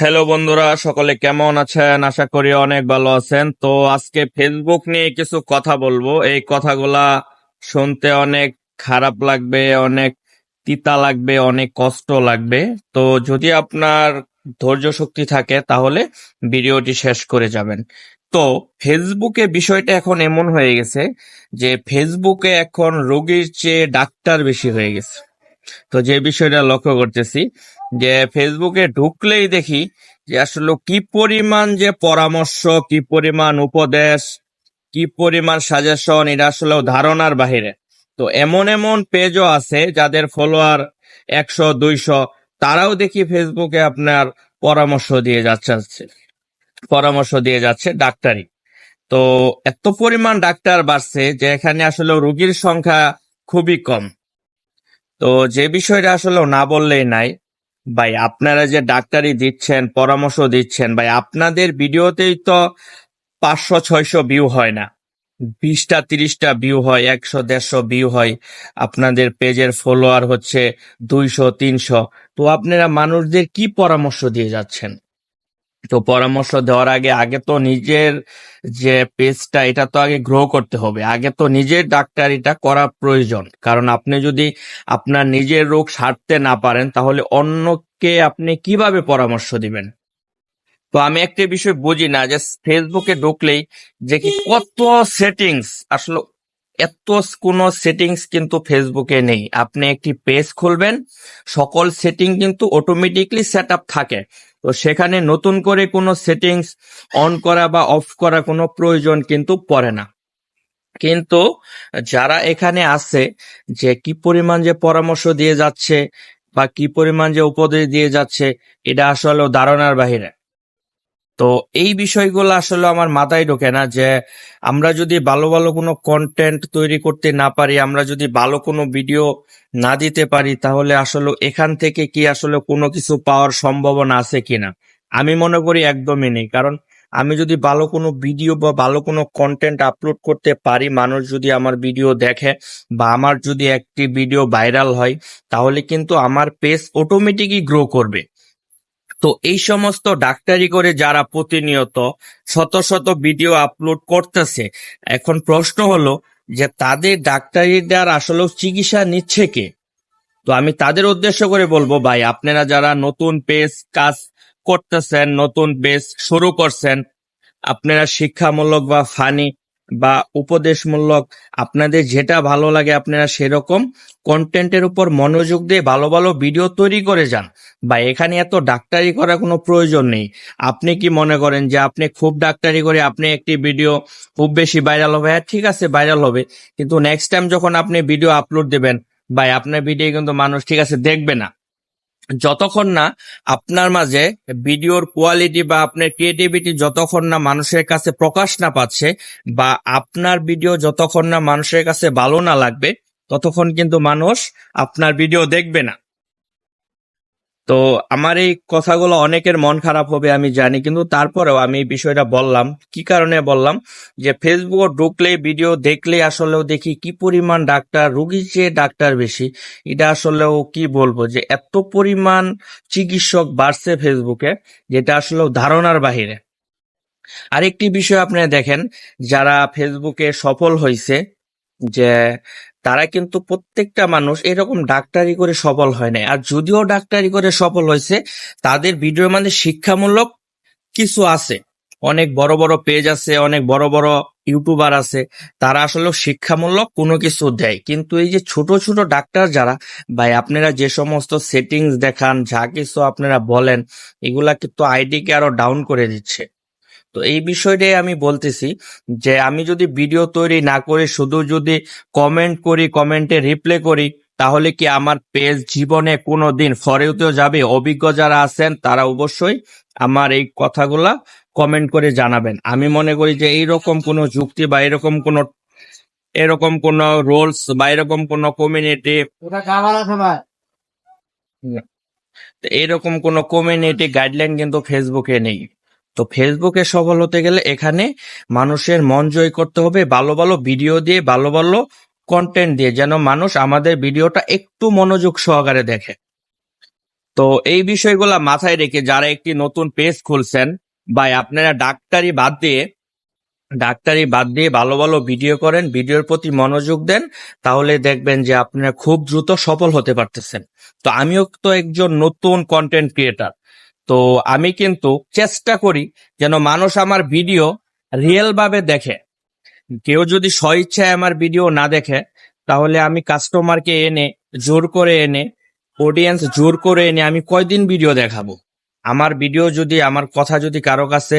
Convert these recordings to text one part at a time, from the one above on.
Hello বন্ধুরা, সকলে কেমন আছেন? আশা করি অনেক ভালো আছেন। তো আজকে ফেসবুক নিয়ে কিছু কথা বলব। এই কথাগুলা শুনতে অনেক খারাপ লাগবে, অনেক তিতা লাগবে, অনেক কষ্ট লাগবে। তো যদি আপনার ধৈর্য শক্তি থাকে, তাহলে ভিডিওটি শেষ করে যাবেন। তো ফেসবুকে বিষয়টা এখন এমন হয়ে গেছে যে ফেসবুকে এখন রোগীর চেয়ে ডাক্তার বেশি হয়ে গেছে। তো যে বিষয়টা লক্ষ্য করতেছি, যে ফেসবুকে ঢুকলেই দেখি যে আসলে কি পরিমাণ যে পরামর্শ, কি পরিমাণ উপদেশ, কি পরিমাণ সাজেশন এটা আসলে ধারণার বাহিরে। তো এমন এমন পেজও আছে যাদের ফলোয়ার একশো, দুইশো, তারাও দেখি ফেসবুকে আপনার পরামর্শ দিয়ে যাচ্ছে, পরামর্শ দিয়ে যাচ্ছে ডাক্তারি। তো এত পরিমাণ ডাক্তার বাড়ছে যে এখানে আসলে রোগীর সংখ্যা খুবই কম। তো যে বিষয়টা আসলে না বললেই নাই, ভাই আপনারা যে ডাক্তারি দিচ্ছেন, পরামর্শ দিচ্ছেন, ভাই আপনাদের ভিডিওতেই তো পাঁচশো, ছয়শো ভিউ হয় না। বিশটা, তিরিশটা ভিউ হয়, একশো, দেড়শো ভিউ হয়। আপনাদের পেজের ফলোয়ার হচ্ছে দুইশো, তিনশো। তো আপনারা মানুষদের কি পরামর্শ দিয়ে যাচ্ছেন? তো পরামর্শ দেওয়ার আগে আগে তো নিজের যে পেজটা এটা তো আগে গ্রো করতে হবে। আগে তো নিজের ডাক্তারিটা করা প্রয়োজন। কারণ আপনি যদি আপনার নিজের রোগ সারতে না পারেন, তাহলে অন্যকে আপনি কীভাবে পরামর্শ দিবেন? তো আমি একটা বিষয় বুঝি না, যে ফেসবুকে ঢুকলেই যে কি কত সেটিংস আসলে এত কোনো সেটিংস কিন্তু ফেসবুকে নেই। আপনি একটি পেজ খুলবেন, সকল সেটিং কিন্তু অটোমেটিকলি সেট আপ থাকে। তো সেখানে নতুন করে কোনো সেটিংস অন করা বা অফ করা কোনো প্রয়োজন কিন্তু পড়ে না। কিন্তু যারা এখানে আছে যে কি পরিমাণ যে পরামর্শ দিয়ে যাচ্ছে বা কি পরিমাণ যে উপদেশ দিয়ে যাচ্ছে, এটা আসলে ধারণার বাহিরে। তো এই বিষয়গুলো আসলে আমার মাথায় ঢোকে না যে আমরা যদি ভালো ভালো কোনো কন্টেন্ট তৈরি করতে না পারি, আমরা যদি ভালো কোনো ভিডিও না দিতে পারি, তাহলে আসলে এখান থেকে কি আসলে কোনো কিছু পাওয়ার সম্ভাবনা আছে কিনা? আমি মনে করি একদমই নেই। কারণ আমি যদি ভালো কোনো ভিডিও বা ভালো কোনো কন্টেন্ট আপলোড করতে পারি, মানুষ যদি আমার ভিডিও দেখে বা আমার যদি একটি ভিডিও ভাইরাল হয়, তাহলে কিন্তু আমার পেজ অটোমেটিকই গ্রো করবে। তো এই সমস্ত ডাক্তারি করে যারা প্রতিনিয়ত শত শত ভিডিও আপলোড করতেছে, এখন প্রশ্ন হলো যে তাদের ডাক্তারিদের আসলে চিকিৎসা নিচ্ছে কে? তো আমি তাদের উদ্দেশ্য করে বলব, ভাই, আপনারা যারা নতুন পেজ কাজ করতেছেন, নতুন পেজ শুরু করছেন, আপনারা শিক্ষামূলক বা ফানি বা উপদেশমূলক আপনাদের যেটা ভালো লাগে আপনারা সেরকম কন্টেন্টের উপর মনোযোগ দিয়ে ভালো ভালো ভিডিও তৈরি করে যান। বা এখানে এত ডাক্তারি করার কোনো প্রয়োজন নেই। আপনি কি মনে করেন যে আপনি খুব ডাক্তারি করে আপনি একটি ভিডিও খুব বেশি ভাইরাল হবে? হ্যাঁ ঠিক আছে, ভাইরাল হবে। কিন্তু নেক্সট টাইম যখন আপনি ভিডিও আপলোড দেবেন, ভাই, আপনার ভিডিও কিন্তু মানুষ ঠিক আছে দেখবে না। যতক্ষণ না আপনার মাঝে ভিডিওর কোয়ালিটি বা আপনার ক্রিয়েটিভিটি যতক্ষণ না মানুষের কাছে প্রকাশ না পাচ্ছে বা আপনার ভিডিও যতক্ষণ না মানুষের কাছে ভালো না লাগবে, ততক্ষণ কিন্তু মানুষ আপনার ভিডিও দেখবে না। তো আমার এই কথাগুলো অনেকের মন খারাপ হবে, আমি জানি। কিন্তু তারপরেও আমি এই বিষয়টা বললাম। কি কারণে বললাম? যে ফেসবুক ঢুকলে ভিডিও দেখলে আসলেও দেখি কি পরিমাণ ডাক্তার, রুগীর চেয়ে ডাক্তার বেশি। এটা আসলেও কি বলব? যে এত পরিমাণ চিকিৎসক বাড়ছে ফেসবুকে যেটা আসলেও ধারণার বাহিরে। আরেকটি বিষয় আপনি দেখেন, যারা ফেসবুকে সফল হয়েছে যে তারা কিন্তু প্রত্যেকটা মানুষ এরকম ডাক্তারি করে সফল হয় নাই। আর যদিও ডাক্তারি করে সফল হয়েছে, তাদের ভিডিওর মধ্যে শিক্ষামূলক কিছু আছে। অনেক বড় বড় পেজ আছে, অনেক বড় বড় ইউটিউবার আছে, তারা আসলে শিক্ষামূলক কোনো কিছু দেয়। কিন্তু এই যে ছোট ছোট ডাক্তার যারা, ভাই আপনারা যে সমস্ত সেটিংস দেখান, যা কিছু আপনারা বলেন, এগুলা কিন্তু আইডিকে আরও ডাউন করে দিচ্ছে। তো এই বিষয়টাই আমি বলতেছি যে আমি যদি ভিডিও তৈরি না করে শুধু যদি কমেন্ট করি কমেন্টে রিপ্লে করি তাহলে কি আমার পেজ জীবনে কোনো দিন ফরেতেও যাবে? অভিজ্ঞ যারা আছেন তারা অবশ্যই আমার এই কথাগুলা কমেন্ট করে জানাবেন। আমি মনে করি যে এইরকম কোনো যুক্তি বা এরকম কোনো এরকম কোনো রোলস বা এরকম কোনো কমিউনিটি এরকম কোনো কমিউনিটি গাইডলাইন কিন্তু ফেসবুকে নেই। তো ফেসবুকে সফল হতে গেলে এখানে মানুষের মন জয় করতে হবে, ভালো ভালো ভিডিও দিয়ে, ভালো ভালো কন্টেন্ট দিয়ে, যেন মানুষ আমাদের ভিডিওটা একটু মনোযোগ সহকারে দেখে। তো এই বিষয়গুলা মাথায় রেখে যারা একটি নতুন পেজ খুলছেন, বা আপনারা ডাক্তারি বাদ দিয়ে, ডাক্তারি বাদ দিয়ে ভালো ভালো ভিডিও করেন ভিডিওর প্রতি মনোযোগ দেন, তাহলে দেখবেন যে আপনারা খুব দ্রুত সফল হতে পারতেছেন। তো আমিও তো একজন নতুন কন্টেন্ট ক্রিয়েটার তো আমি কিন্তু চেষ্টা করি যেন মানুষ আমার ভিডিও রিয়েল ভাবে দেখে। কেউ যদি স্বইচ্ছায় আমার ভিডিও না দেখে, তাহলে আমি কাস্টমারকে এনে জোর করে এনে অডিয়েন্স জোর করে এনে আমি কয়দিন ভিডিও দেখাবো? আমার ভিডিও যদি, আমার কথা যদি কারও কাছে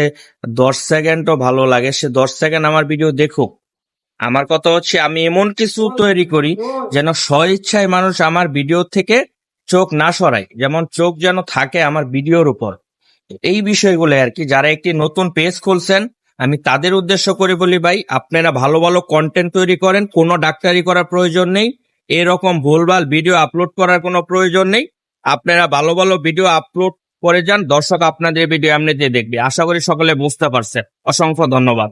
দশ সেকেন্ডও ভালো লাগে, সে দশ সেকেন্ড আমার ভিডিও দেখুক। আমার কথা হচ্ছে, আমি এমন কিছু তৈরি করি যেন স্বইচ্ছায় মানুষ আমার ভিডিও থেকে চোখ না সরায়, যেমন চোখ যেন থাকে আমার ভিডিওর উপর। এই বিষয়গুলো আর কি, যারা একটি নতুন পেজ খুলছেন, আমি তাদের উদ্দেশ্য করে বলি ভাই, আপনারা ভালো ভালো কন্টেন্ট তৈরি করেন, কোনো ডাক্তারি করার প্রয়োজন নেই, এরকম ভুলভাল ভিডিও আপলোড করার কোনো প্রয়োজন নেই। আপনারা ভালো ভালো ভিডিও আপলোড করে যান, দর্শক আপনাদের ভিডিও এমনিতে দেখবে। আশা করি সকলে বুঝতে পারছেন। অসংখ্য ধন্যবাদ।